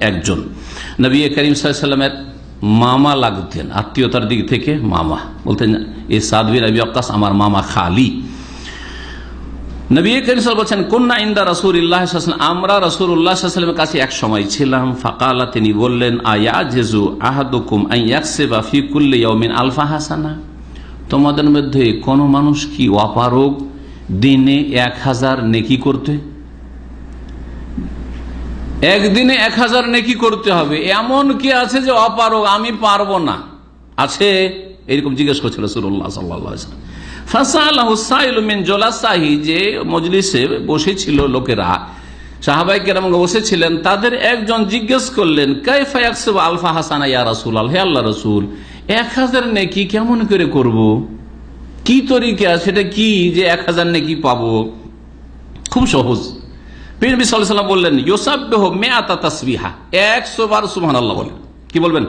একজন। নবী করিম সাল্লামের মামা লাগতেন, আত্মীয়তার দিক থেকে মামা। বলতেন, এ সাদবির নবী আক্কাস আমার মামা খালি। নবী করিম সাল বলছেন কন্যা ইন্দা রসুল্লাহ আমরা রসুল্লাহামের কাছে এক সময় ছিলাম। ফাকালা, তিনি বললেন আয়া জেজু আহাদুকুম আইয়াকসেবা ফিকুল্লে ইয়মিন আলফা হাসানা? তোমাদের মধ্যে কোন মানুষ কি অপারগ দিনে এক হাজার নেকি করতে? একদিনে এক হাজার নেকি করতে হবে। এমন কি আছে যে অপারগ? আমি পারব না। আছে? এরকম জিজ্ঞেস করছিল সুরল্লাহ সাল্লাম ফাসাহিন জোলাসাহি, যে মজলিসে বসেছিল লোকেরা সাহাবাই কেরাম বসেছিলেন, তাদের একজন জিজ্ঞেস করলেন কাইফায়াকসেব আলফা হাসানা ইয়া রাসুল আল আল্লাহ রসুল, এক হাজার নেকি কেমন করে করব। কি তরিকা? সেটা কি যে এক হাজার নেকি পাবো? খুব সহজ। সাল্লাম বললেন ইউসাবেহ মেয়াতা তাসবিহা। একশো বার সুহান আল্লাহ বলেন। কি বলবেন?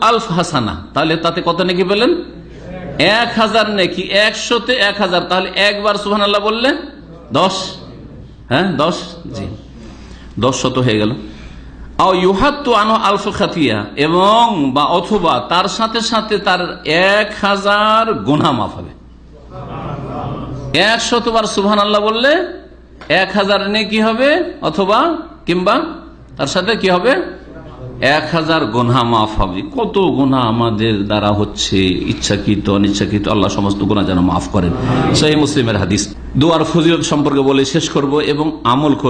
আলফ হাসানা। তাহলে তাতে কত নাকি পেলেন এক হাজার নাকি, একশোতে এক হাজার। তাহলে একবার সুহান আল্লাহ বললেন, দশ। হ্যাঁ দশ? জি। দশ শত হয়ে গেল। এবং বা অথবা তার সাথে সাথে তার এক হাজার গোনা মাফ হবে। এক শতবার সুহান আল্লাহ বললে, এক হাজার নে কি হবে? অথবা কিংবা তার সাথে কি হবে? এক হাজার গোনা মাফ হবে। কত গোনা আমাদের দ্বারা হচ্ছে, ইচ্ছাকৃত, অনিচ্ছাকৃত, আল্লাহ সমস্ত গোনা যেন মাফ করেন। সেই মুসলিমের হাদিস। দুয়ার ফজিলত সম্পর্কে বলে শেষ করব এবং আমল